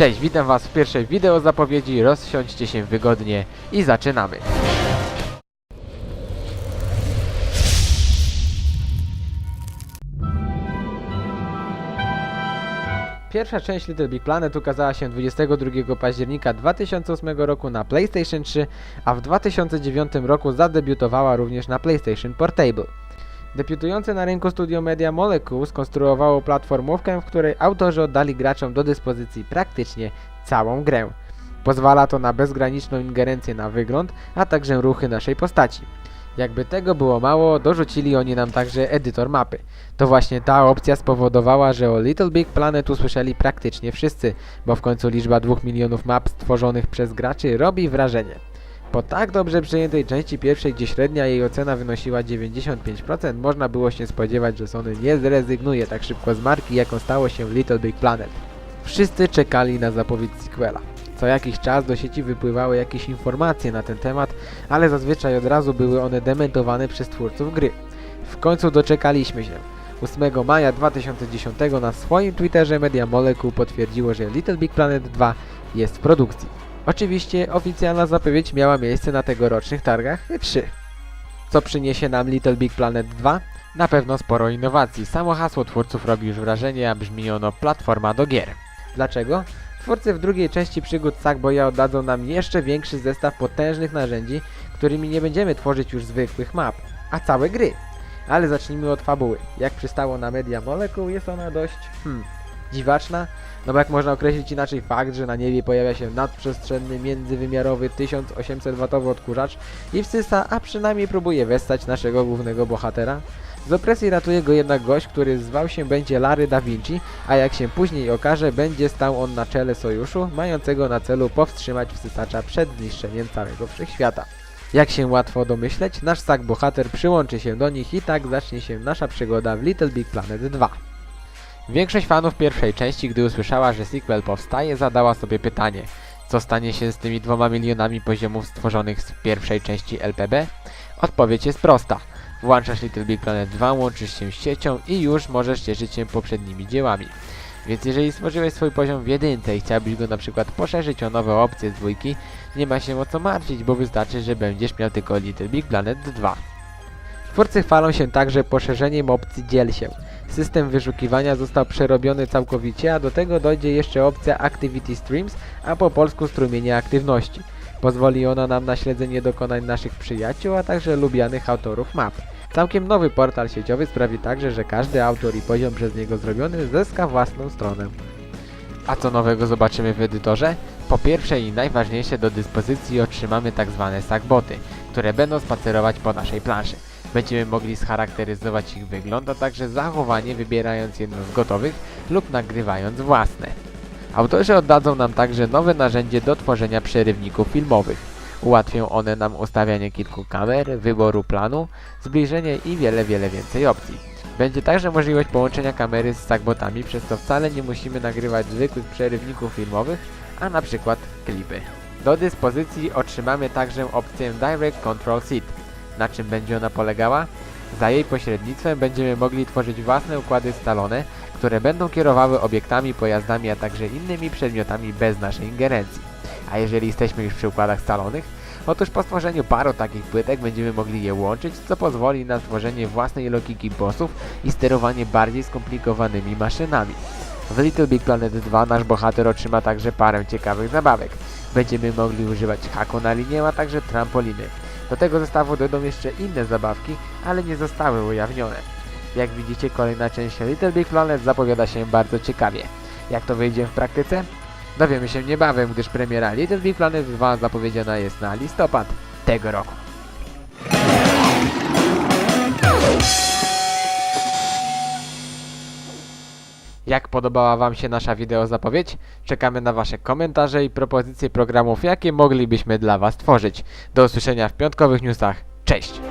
Cześć, witam was w pierwszej wideo zapowiedzi, rozsiądźcie się wygodnie i zaczynamy. Pierwsza część Little Big Planet ukazała się 22 października 2008 roku na PlayStation 3, a w 2009 roku zadebiutowała również na PlayStation Portable. Debiutujące na rynku studio Media Molecule skonstruowało platformówkę, w której autorzy oddali graczom do dyspozycji praktycznie całą grę. Pozwala to na bezgraniczną ingerencję na wygląd, a także ruchy naszej postaci. Jakby tego było mało, dorzucili oni nam także edytor mapy. To właśnie ta opcja spowodowała, że o Little Big Planet usłyszeli praktycznie wszyscy, bo w końcu liczba 2 milionów map stworzonych przez graczy robi wrażenie. Po tak dobrze przyjętej części pierwszej, gdzie średnia jej ocena wynosiła 95%, można było się spodziewać, że Sony nie zrezygnuje tak szybko z marki, jaką stało się Little Big Planet. Wszyscy czekali na zapowiedź sequela. Co jakiś czas do sieci wypływały jakieś informacje na ten temat, ale zazwyczaj od razu były one dementowane przez twórców gry. W końcu doczekaliśmy się. 8 maja 2010 na swoim Twitterze Media Molecule potwierdziło, że Little Big Planet 2 jest w produkcji. Oczywiście oficjalna zapowiedź miała miejsce na tegorocznych targach 3. Co przyniesie nam Little Big Planet 2? Na pewno sporo innowacji. Samo hasło twórców robi już wrażenie, a brzmi ono platforma do gier. Dlaczego? Twórcy w drugiej części przygód Sackboya oddadzą nam jeszcze większy zestaw potężnych narzędzi, którymi nie będziemy tworzyć już zwykłych map, a całe gry. Ale zacznijmy od fabuły. Jak przystało na Media Molecule, jest ona dość, hmm, dziwaczna, no bo jak można określić inaczej fakt, że na niebie pojawia się nadprzestrzenny, międzywymiarowy 1800W odkurzacz i wsysa, a przynajmniej próbuje westać naszego głównego bohatera? Z opresji ratuje go jednak gość, który zwał się będzie Larry da Vinci, a jak się później okaże, będzie stał on na czele sojuszu, mającego na celu powstrzymać wsysacza przed zniszczeniem całego wszechświata. Jak się łatwo domyśleć, nasz sak bohater przyłączy się do nich i tak zacznie się nasza przygoda w Little Big Planet 2. Większość fanów pierwszej części, gdy usłyszała, że sequel powstaje, zadała sobie pytanie, co stanie się z tymi dwoma milionami poziomów stworzonych z pierwszej części LPB? Odpowiedź jest prosta. Włączasz Little Big Planet 2, łączysz się z siecią i już możesz cieszyć się poprzednimi dziełami. Więc jeżeli stworzyłeś swój poziom w jedynce i chciałbyś go na przykład poszerzyć o nowe opcje z dwójki, nie ma się o co martwić, bo wystarczy, że będziesz miał tylko Little Big Planet 2. Twórcy chwalą się także poszerzeniem opcji dziel się. System wyszukiwania został przerobiony całkowicie, a do tego dojdzie jeszcze opcja Activity Streams, a po polsku strumienie aktywności. Pozwoli ona nam na śledzenie dokonań naszych przyjaciół, a także lubianych autorów map. Całkiem nowy portal sieciowy sprawi także, że każdy autor i poziom przez niego zrobiony zyska własną stronę. A co nowego zobaczymy w edytorze? Po pierwsze i najważniejsze do dyspozycji otrzymamy tak zwane sackboty, które będą spacerować po naszej planszy. Będziemy mogli scharakteryzować ich wygląd, a także zachowanie wybierając jedno z gotowych lub nagrywając własne. Autorzy oddadzą nam także nowe narzędzie do tworzenia przerywników filmowych. Ułatwią one nam ustawianie kilku kamer, wyboru planu, zbliżenie i wiele, wiele więcej opcji. Będzie także możliwość połączenia kamery z sagbotami, przez co wcale nie musimy nagrywać zwykłych przerywników filmowych, a na przykład klipy. Do dyspozycji otrzymamy także opcję Direct Control Seat. Na czym będzie ona polegała? Za jej pośrednictwem będziemy mogli tworzyć własne układy scalone, które będą kierowały obiektami, pojazdami, a także innymi przedmiotami bez naszej ingerencji. A jeżeli jesteśmy już przy układach scalonych, otóż po stworzeniu paru takich płytek będziemy mogli je łączyć, co pozwoli na stworzenie własnej logiki bossów i sterowanie bardziej skomplikowanymi maszynami. W Little Big Planet 2 nasz bohater otrzyma także parę ciekawych zabawek. Będziemy mogli używać haku na linię, a także trampoliny. Do tego zestawu dojdą jeszcze inne zabawki, ale nie zostały ujawnione. Jak widzicie, kolejna część Little Big Planet zapowiada się bardzo ciekawie. Jak to wyjdzie w praktyce? Dowiemy się niebawem, gdyż premiera Little Big Planet 2 zapowiedziana jest na listopad tego roku. Jak podobała Wam się nasza wideo zapowiedź? Czekamy na Wasze komentarze i propozycje programów, jakie moglibyśmy dla Was tworzyć. Do usłyszenia w piątkowych newsach. Cześć!